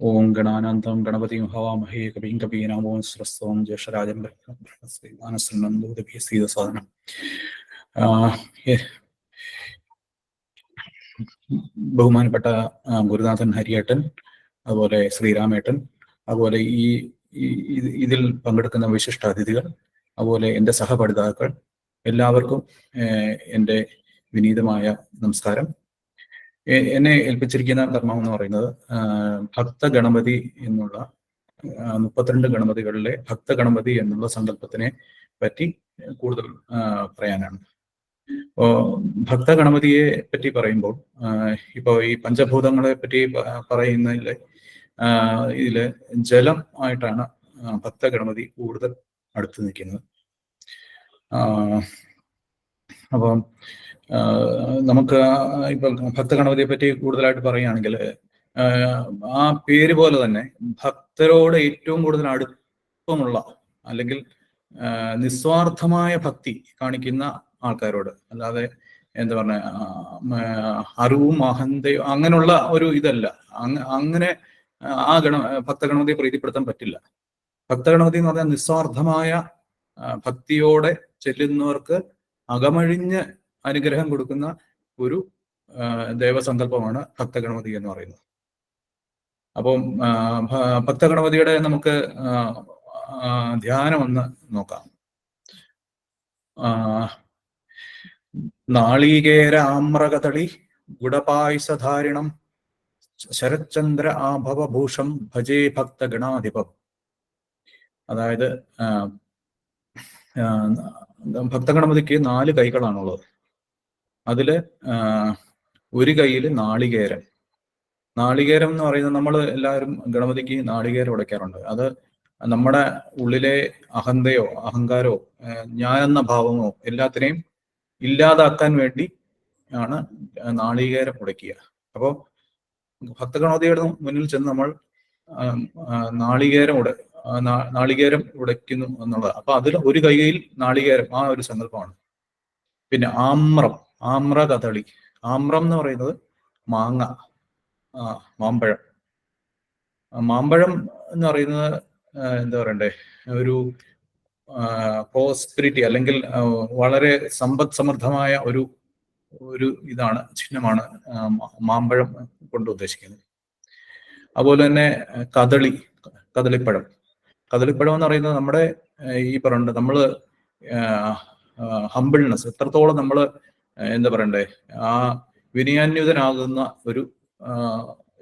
ഓം ഗണാനന്ദം ഗണപതി ഹവാമഹേ കവിം കവീനാമോ സ്വസ്തവം ജ്യേഷ്ഠരാജം സാധനം. ബഹുമാനപ്പെട്ട ഗുരുനാഥൻ ഹരിയേട്ടൻ അതുപോലെ ശ്രീരാമേട്ടൻ അതുപോലെ ഈ ഇതിൽ പങ്കെടുക്കുന്ന വിശിഷ്ട അതിഥികൾ അതുപോലെ എന്റെ സഹപഠിതാക്കൾ എല്ലാവർക്കും എന്റെ വിനീതമായ നമസ്കാരം. എന്നെ ഏൽപ്പിച്ചിരിക്കുന്ന ധർമ്മം എന്ന് പറയുന്നത് ഭക്ത ഗണപതി എന്നുള്ള മുപ്പത്തിരണ്ട് ഗണപതികളിലെ ഭക്ത ഗണപതി എന്നുള്ള സങ്കല്പത്തിനെ പറ്റി കൂടുതൽ പറയാനാണ്. അപ്പോ ഭക്ത ഗണപതിയെ പറ്റി പറയുമ്പോൾ ഇപ്പോ ഈ പഞ്ചഭൂതങ്ങളെ പറ്റി പറയുന്നതിലെ ഇതിൽ ജലം ആയിട്ടാണ് ഭക്ത ഗണപതി കൂടുതൽ അടുത്ത് നിൽക്കുന്നത്. അപ്പം നമുക്ക് ഇപ്പൊ ഭക്തഗണപതിയെ പറ്റി കൂടുതലായിട്ട് പറയുകയാണെങ്കിൽ ആ പേര് പോലെ തന്നെ ഭക്തരോട് ഏറ്റവും കൂടുതൽ അടുപ്പമുള്ള അല്ലെങ്കിൽ നിസ്വാർത്ഥമായ ഭക്തി കാണിക്കുന്ന ആൾക്കാരോട് അല്ലാതെ എന്താ പറഞ്ഞ അറിവും അഹന്തയും അങ്ങനെയുള്ള ഒരു ഇതല്ല. അങ്ങനെ ആ ഗണ ഭക്തഗണപതിയെ പ്രീതിപ്പെടുത്താൻ പറ്റില്ല. ഭക്തഗണപതി എന്ന് പറഞ്ഞാൽ നിസ്വാർത്ഥമായ ഭക്തിയോടെ ചെല്ലുന്നവർക്ക് അകമഴിഞ്ഞ് അനുഗ്രഹം കൊടുക്കുന്ന ഒരു ദേവസങ്കല്പമാണ് ഭക്തഗണപതി എന്ന് പറയുന്നത്. അപ്പം ഭക്തഗണപതിയുടെ നമുക്ക് ധ്യാനം ഒന്ന് നോക്കാം. നാളികേരാമ്രകതളി ഗുഡപായസധാരിണം ശരത്ചന്ദ്ര ആഭവഭൂഷം ഭജേ ഭക്തഗണാധിപം. അതായത് ഭക്തഗണപതിക്ക് നാല് കൈകളാണുള്ളത്. അതിൽ ആ, ഒരു കയ്യിൽ നാളികേരം. നാളികേരം എന്ന് പറയുന്നത് നമ്മൾ എല്ലാവരും ഗണപതിക്ക് നാളികേരം ഉടയ്ക്കാറുണ്ട്. അത് നമ്മുടെ ഉള്ളിലെ അഹന്തയോ അഹങ്കാരോ ഞാൻ ഞാനെന്ന ഭാവമോ എല്ലാത്തിനെയും ഇല്ലാതാക്കാൻ വേണ്ടി ആണ് നാളികേരം ഉടയ്ക്കുക. അപ്പോൾ ഭക്തഗണപതിയുടെ മുന്നിൽ ചെന്ന് നമ്മൾ നാളികേരം ഉട നാളികേരം ഉടയ്ക്കുന്നു എന്നുള്ളത്. അപ്പൊ അതിൽ ഒരു കൈയിൽ നാളികേരം ആ ഒരു സങ്കല്പമാണ്. പിന്നെ ആമ്രം. ആമ്ര കഥളി ആമ്രം എന്ന് പറയുന്നത് മാങ്ങ ആ മാമ്പഴം. മാമ്പഴം എന്ന് പറയുന്നത് എന്താ പറയണ്ടേ ഒരു പ്രോസ്പിരിറ്റി അല്ലെങ്കിൽ വളരെ സമ്പദ് സമൃദ്ധമായ ഒരു ഒരു ഇതാണ് ചിഹ്നമാണ് മാമ്പഴം കൊണ്ട് ഉദ്ദേശിക്കുന്നത്. അതുപോലെ തന്നെ കദളി കദളിപ്പഴം. കദളിപ്പഴം എന്ന് പറയുന്നത് നമ്മുടെ ഈ പറയുന്നത് നമ്മൾ ഹമ്പിൾനെസ് എത്രത്തോളം നമ്മൾ എന്താ പറയണ്ടേ? ആ വിനയാന്യുതനാകുന്ന ഒരു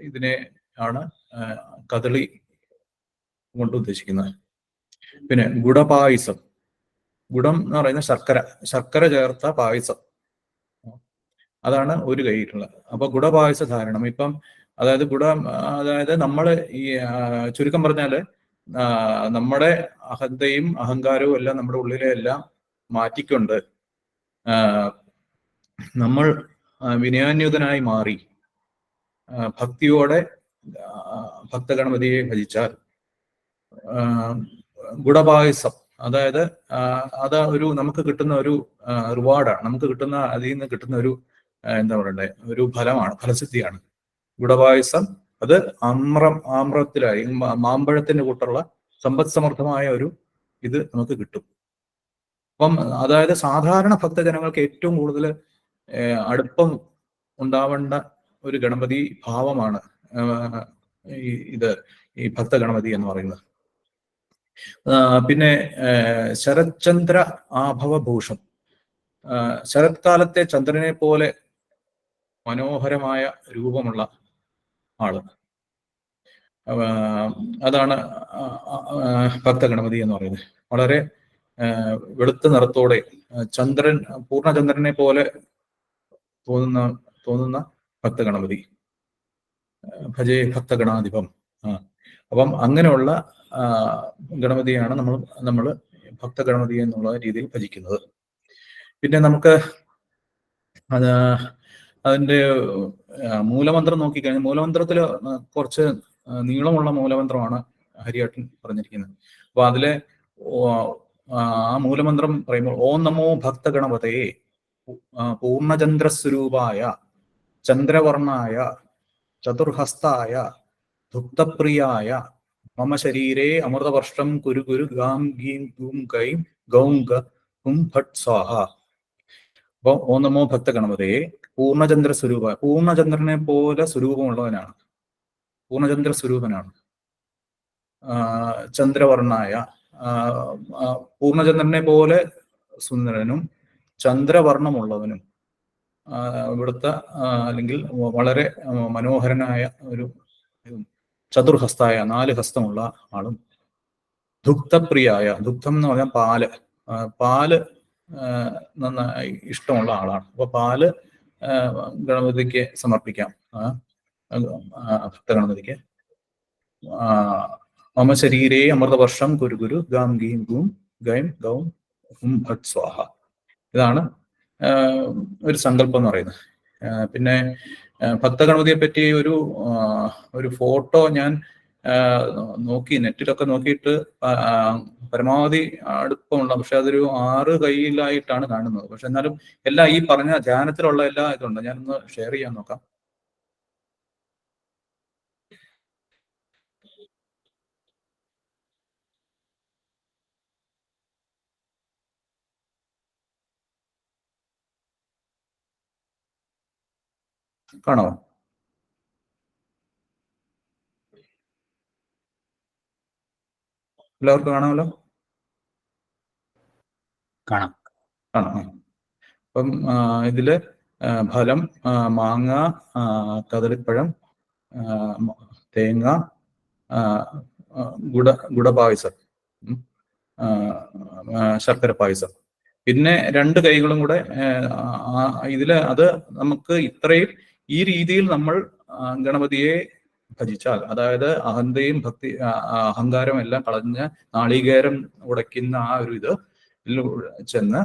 ഇതിനെ ആണ് കദളി കൊണ്ട് ഉദ്ദേശിക്കുന്നത്. പിന്നെ ഗുഡപായസം. ഗുഡം എന്ന് പറയുന്ന ശർക്കര ശർക്കര ചേർത്ത പായസം. അതാണ് ഒരു കൈയിട്ടുള്ളത്. അപ്പൊ ഗുഡപായസ ധാരണം. ഇപ്പം അതായത് ഗുട അതായത് നമ്മൾ ഈ ചുരുക്കം പറഞ്ഞാൽ നമ്മുടെ അഹന്തയും അഹങ്കാരവും എല്ലാം നമ്മുടെ ഉള്ളിലെ എല്ലാം മാറ്റിക്കൊണ്ട് നമ്മൾ വിനയാന്യുതനായി മാറി ഭക്തിയോടെ ഭക്തഗണപതിയെ ഭജിച്ചാൽ ഗുണപായസം അതായത് അത് ഒരു നമുക്ക് കിട്ടുന്ന ഒരു റിവാർഡാണ്. നമുക്ക് കിട്ടുന്ന അതിൽ നിന്ന് കിട്ടുന്ന ഒരു എന്താ പറയണ്ടേ ഒരു ഫലമാണ് ഫലസിദ്ധിയാണ്. ഗുണപായസം അത് ആമ്രം ആമ്രത്തിലായി മാമ്പഴത്തിന്റെ കൂട്ടുള്ള സമ്പദ് സമർത്ഥമായ ഒരു ഇത് നമുക്ക് കിട്ടും. അപ്പം അതായത് സാധാരണ ഭക്തജനങ്ങൾക്ക് ഏറ്റവും കൂടുതൽ അടുപ്പം ഉണ്ടാവേണ്ട ഒരു ഗണപതി ഭാവമാണ് ഇത് ഈ ഭക്ത ഗണപതി എന്ന് പറയുന്നത്. പിന്നെ ശരത്ചന്ദ്ര ആഭവഭൂഷം ശരത്കാലത്തെ ചന്ദ്രനെ പോലെ മനോഹരമായ രൂപമുള്ള ആൾ. അതാണ് ഭക്ത ഗണപതി എന്ന് പറയുന്നത്. വളരെ വെളുത്ത നിറത്തോടെ ചന്ദ്രൻ പൂർണചന്ദ്രനെ പോലെ തോന്നുന്ന തോന്നുന്ന ഭക്തഗണപതി. ഭജേ ഭക്തഗണാധിപം. ആ അപ്പം അങ്ങനെയുള്ള ഗണപതിയാണ് നമ്മൾ നമ്മൾ ഭക്തഗണപതി എന്നുള്ള രീതിയിൽ ഭജിക്കുന്നത്. പിന്നെ നമുക്ക് അത് അതിന്റെ മൂലമന്ത്രം നോക്കിക്കഴിഞ്ഞാൽ മൂലമന്ത്രത്തിൽ കുറച്ച് നീളമുള്ള മൂലമന്ത്രമാണ് ഹരിയാട്ടൻ പറഞ്ഞിരിക്കുന്നത്. അപ്പൊ അതിലെ ആ മൂലമന്ത്രം പറയുമ്പോൾ ഓം നമോ ഭക്തഗണപതയെ പൂർണചന്ദ്രസ്വരൂപായ ചന്ദ്രവർണായ ചതുർഹസ്തായ ദുഗ്ധപ്രിയായ മമ ശരീരേ അമൃതവർഷം കുരു കുരു ഗാം ഗീം ഗൂം ഗൈം ഗൗം ഗും ഭട്ട് സ്വാഹ. അപ്പൊ ഓ നമോ ഭക്ത ഗണപതയെ പൂർണചന്ദ്ര സ്വരൂപ പൂർണചന്ദ്രനെ പോലെ സ്വരൂപമുള്ളവനാണ്. പൂർണചന്ദ്ര സ്വരൂപനാണ് ചന്ദ്രവർണായ പൂർണചന്ദ്രനെ പോലെ സുന്ദരനും ചന്ദ്രവർണമുള്ളവനും ആ, ഇവിടുത്തെ അല്ലെങ്കിൽ വളരെ മനോഹരനായ ഒരു ചതുർഹസ്തായ നാല് ഹസ്തമുള്ള ആളും ദുഗ്ധപ്രിയായ ദുഗ്ധം എന്ന് പറഞ്ഞാൽ പാൽ പാൽ നന്നായി ഇഷ്ടമുള്ള ആളാണ്. അപ്പൊ പാൽ ഗണപതിക്ക് സമർപ്പിക്കാം. ഭക്തഗണപതിക്ക്. മമ ശരീരേ അമൃതവർഷം കുരു ഗുരു ഗാം ഗീം ഗൂം ഗൈം ഗൗം ഹും ഭട്ട് സ്വാഹ. ഇതാണ് ഒരു സങ്കല്പം എന്ന് പറയുന്നത്. പിന്നെ ഭക്തഗണപതിയെ പറ്റി ഒരു ഒരു ഫോട്ടോ ഞാൻ നോക്കി നെറ്റിലൊക്കെ നോക്കിയിട്ട് പരമാവധി അടുപ്പമുള്ള പക്ഷെ അതൊരു ആറ് കൈയിലായിട്ടാണ് കാണുന്നത്. പക്ഷെ എന്നാലും എല്ലാ ഈ പറഞ്ഞ ധ്യാനത്തിലുള്ള എല്ലാ ഇതുണ്ട്. ഞാനൊന്ന് ഷെയർ ചെയ്യാൻ നോക്കാം. കാണാമോ എല്ലാവർക്കും കാണാമല്ലോ? കാണാം. കാണാം. അപ്പം ഇതിൽ ഫലം മാങ്ങ കദളിപ്പഴം തേങ്ങ ഗുഡ ആ, ആ, ശർക്കര പായസം പിന്നെ രണ്ട് കൈകളും കൂടെ ഇതിൽ അത് നമുക്ക് ഇത്രയും ഈ രീതിയിൽ നമ്മൾ ഗണപതിയെ ഭജിച്ചാൽ അതായത് അഹന്തയും ഭക്തി അഹങ്കാരം എല്ലാം കളഞ്ഞ് നാളികേരം ഉടയ്ക്കുന്ന ആ ഒരു ഇത് ചെന്ന്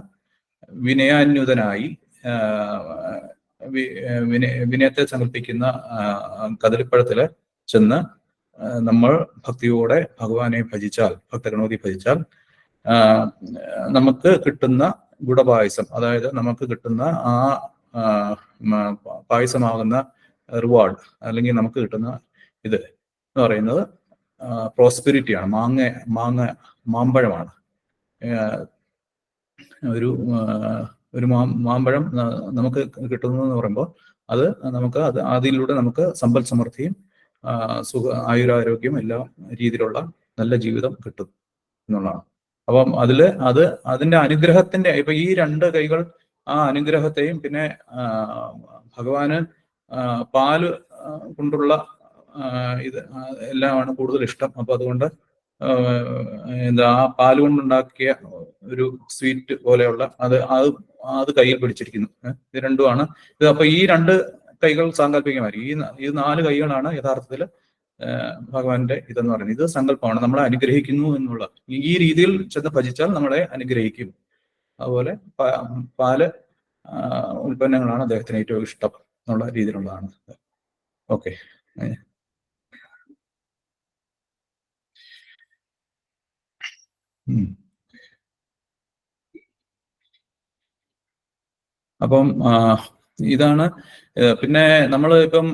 വിനയാന്യുതനായി വിനയത്തെ സങ്കല്പിക്കുന്ന കദളിപ്പഴത്തിൽ ചെന്ന് നമ്മൾ ഭക്തിയോടെ ഭഗവാനെ ഭജിച്ചാൽ ഭക്തഗണപതി ഭജിച്ചാൽ നമുക്ക് കിട്ടുന്ന ഗുഡപായസം അതായത് നമുക്ക് കിട്ടുന്ന ആ പായസമാകുന്ന റിവാർഡ് അല്ലെങ്കിൽ നമുക്ക് കിട്ടുന്ന ഇത് എന്ന് പറയുന്നത് പ്രോസ്പെരിറ്റിയാണ് മാങ്ങ മാങ്ങ മാമ്പഴമാണ്. ഒരു ഒരു മാമ്പഴം നമുക്ക് കിട്ടുന്നു എന്ന് പറയുമ്പോൾ അത് നമുക്ക് അത് അതിലൂടെ നമുക്ക് സമ്പൽ സമൃദ്ധിയും സുഖ ആയുരാരോഗ്യം എല്ലാ രീതിയിലുള്ള നല്ല ജീവിതം കിട്ടും എന്നുള്ളതാണ്. അപ്പം അതിൽ അത് അതിന്റെ അനുഗ്രഹത്തിന്റെ ഇപ്പൊ ഈ രണ്ട് കൈകൾ ആ അനുഗ്രഹത്തെയും പിന്നെ ഭഗവാന് പാൽ കൊണ്ടുള്ള ഇത് എല്ലാമാണ് കൂടുതൽ ഇഷ്ടം. അപ്പൊ അതുകൊണ്ട് എന്താ ആ പാൽ കൊണ്ടുണ്ടാക്കിയ ഒരു സ്വീറ്റ് പോലെയുള്ള അത് അത് അത് കയ്യിൽ പിടിച്ചിരിക്കുന്നു. ഇത് രണ്ടുമാണ്. ഇത് അപ്പൊ ഈ രണ്ട് കൈകൾ സാങ്കല്പികമായിരിക്കും ഈ ഈ നാല് കൈകളാണ് യഥാർത്ഥത്തിൽ ഭഗവാന്റെ ഇതെന്ന് പറയുന്നത്. ഇത് സങ്കല്പമാണ്. നമ്മളെ അനുഗ്രഹിക്കുന്നു എന്നുള്ള ഈ രീതിയിൽ ചെന്ന് ഭജിച്ചാൽ നമ്മളെ അനുഗ്രഹിക്കും. അതുപോലെ പാൽ ഉൽപ്പന്നങ്ങളാണ് അദ്ദേഹത്തിന് ഏറ്റവും ഇഷ്ടം എന്നുള്ള രീതിയിലുള്ളതാണ്. ഓക്കെ. അപ്പം ഇതാണ് പിന്നെ നമ്മൾ ഇപ്പം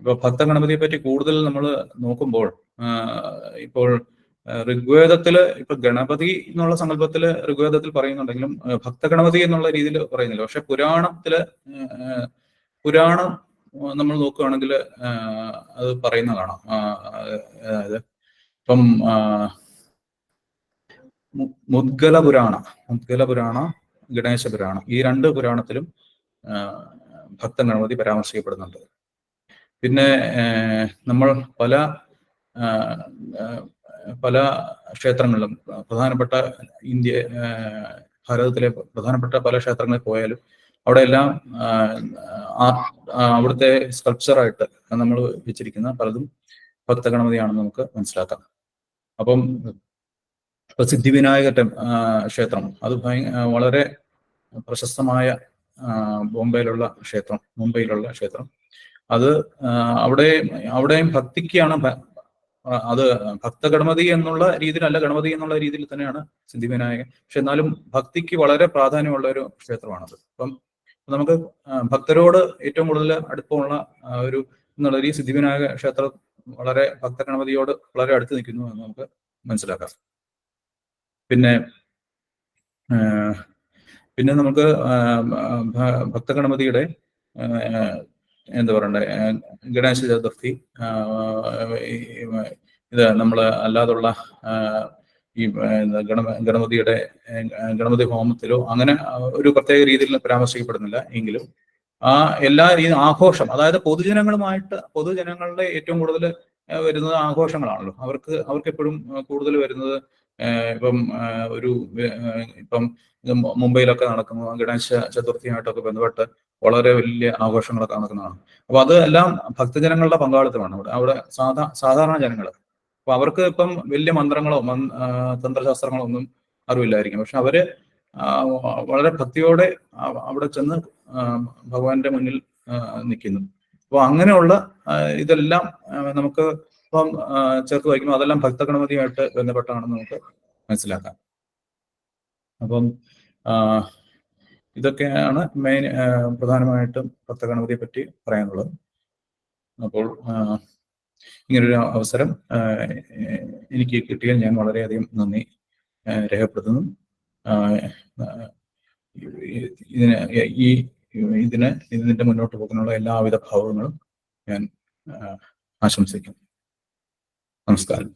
ഇപ്പൊ ഭക്തഗണപതിയെ പറ്റി കൂടുതൽ നമ്മൾ നോക്കുമ്പോൾ ഇപ്പോൾ ആ, ഋഗ്വേദത്തിൽ ഇപ്പൊ ഗണപതി എന്നുള്ള സങ്കല്പത്തിൽ ഋഗ്വേദത്തിൽ പറയുന്നുണ്ടെങ്കിലും ഭക്തഗണപതി എന്നുള്ള രീതിയിൽ പറയുന്നില്ല. പക്ഷെ പുരാണത്തിൽ പുരാണം നമ്മൾ നോക്കുകയാണെങ്കിൽ അത് പറയുന്ന കാണാം അതായത് ഇപ്പം മുദ്ഗല പുരാണ മുദ്ഗല പുരാണ ഗണേശ പുരാണം ഈ രണ്ട് പുരാണത്തിലും ഭക്ത ഗണപതി പരാമർശിക്കപ്പെടുന്നുണ്ട്. പിന്നെ നമ്മൾ പല പല ക്ഷേത്രങ്ങളിലും പ്രധാനപ്പെട്ട ഇന്ത്യ ഭാരതത്തിലെ പ്രധാനപ്പെട്ട പല ക്ഷേത്രങ്ങളിൽ പോയാലും അവിടെ എല്ലാം അവിടുത്തെ സ്കൾപ്ചറായിട്ട് നമ്മൾ വെച്ചിരിക്കുന്ന പലതും ഭക്തഗണപതിയാണെന്ന് നമുക്ക് മനസ്സിലാക്കാം. അപ്പം ഇപ്പൊ സിദ്ധിവിനായക ക്ഷേത്രം അത് വളരെ പ്രശസ്തമായ ബോംബെയിലുള്ള ക്ഷേത്രം മുംബൈയിലുള്ള ക്ഷേത്രം. അത് അവിടെ അവിടെയും ഭക്തിക്കാണ് ഭ- ഭക്ത അത് ഭക്തഗണപതി എന്നുള്ള രീതിയിലല്ല ഗണപതി എന്നുള്ള രീതിയിൽ തന്നെയാണ് സിദ്ധിവിനായകൻ പക്ഷെ എന്നാലും ഭക്തിക്ക് വളരെ പ്രാധാന്യമുള്ള ഒരു ക്ഷേത്രമാണത്. അപ്പം നമുക്ക് ഭക്തരോട് ഏറ്റവും കൂടുതൽ അടുപ്പമുള്ള ഒരു എന്നുള്ള ഈ സിദ്ധിവിനായക ക്ഷേത്രം വളരെ ഭക്തഗണപതിയോട് വളരെ അടുത്ത് നിൽക്കുന്നു എന്ന് നമുക്ക് മനസ്സിലാക്കാം. പിന്നെ പിന്നെ നമുക്ക് ഭക്ത ഗണപതിയുടെ എന്താ പറയണ്ടേ? ഗണേശ ചതുർത്ഥി ഇത് നമ്മൾ അല്ലാതുള്ള ഈ ഗണ ഗണപതിയുടെ ഗണപതി ഹോമത്തിലോ അങ്ങനെ ഒരു പ്രത്യേക രീതിയിൽ പരാമർശിക്കപ്പെടുന്നില്ല എങ്കിലും ആ എല്ലാ രീതി ആഘോഷം അതായത് പൊതുജനങ്ങളുമായിട്ട് പൊതുജനങ്ങളുടെ ഏറ്റവും കൂടുതൽ വരുന്നത് ആഘോഷങ്ങളാണല്ലോ. അവർക്ക് അവർക്ക് എപ്പോഴും കൂടുതൽ വരുന്നത് ഇപ്പം ഒരു ഇപ്പം മുംബൈയിലൊക്കെ നടക്കുന്ന. ഗണേശ ചതുർത്ഥിയുമായിട്ടൊക്കെ ബന്ധപ്പെട്ട് വളരെ വലിയ ആഘോഷങ്ങളൊക്കെ നടക്കുന്നതാണ്. അപ്പൊ അത് എല്ലാം ഭക്തജനങ്ങളുടെ പങ്കാളിത്തമാണ്. അവിടെ അവിടെ സാധാ സാധാരണ ജനങ്ങൾ അപ്പൊ അവർക്ക് ഇപ്പം വലിയ മന്ത്രങ്ങളോ തന്ത്രശാസ്ത്രങ്ങളോ ഒന്നും അറിവില്ലായിരിക്കും. പക്ഷെ അവർ വളരെ ഭക്തിയോടെ അവിടെ ചെന്ന് ഭഗവാന്റെ മുന്നിൽ നിൽക്കുന്നു. അപ്പോൾ അങ്ങനെയുള്ള ഇതെല്ലാം നമുക്ക് ഇപ്പം ചേർത്ത് വായിക്കുന്നു. അതെല്ലാം ഭക്തഗണപതിയുമായിട്ട് ബന്ധപ്പെട്ടാണെന്ന് നമുക്ക് മനസ്സിലാക്കാം. അപ്പം ഇതൊക്കെയാണ് മെയിൻ പ്രധാനമായിട്ടും ഭക്തഗണപതിയെ പറ്റി പറയാനുള്ളത്. അപ്പോൾ ഇങ്ങനൊരു അവസരം എനിക്ക് കിട്ടിയാൽ ഞാൻ വളരെയധികം നന്ദി രേഖപ്പെടുത്തുന്നു. ഇതിന് ഈ ഇതിന് ഇതിന്റെ മുന്നോട്ട് പോകുന്നുള്ള എല്ലാവിധ ഭാവങ്ങളും ഞാൻ ആശംസിക്കുന്നു. നമസ്കാരം.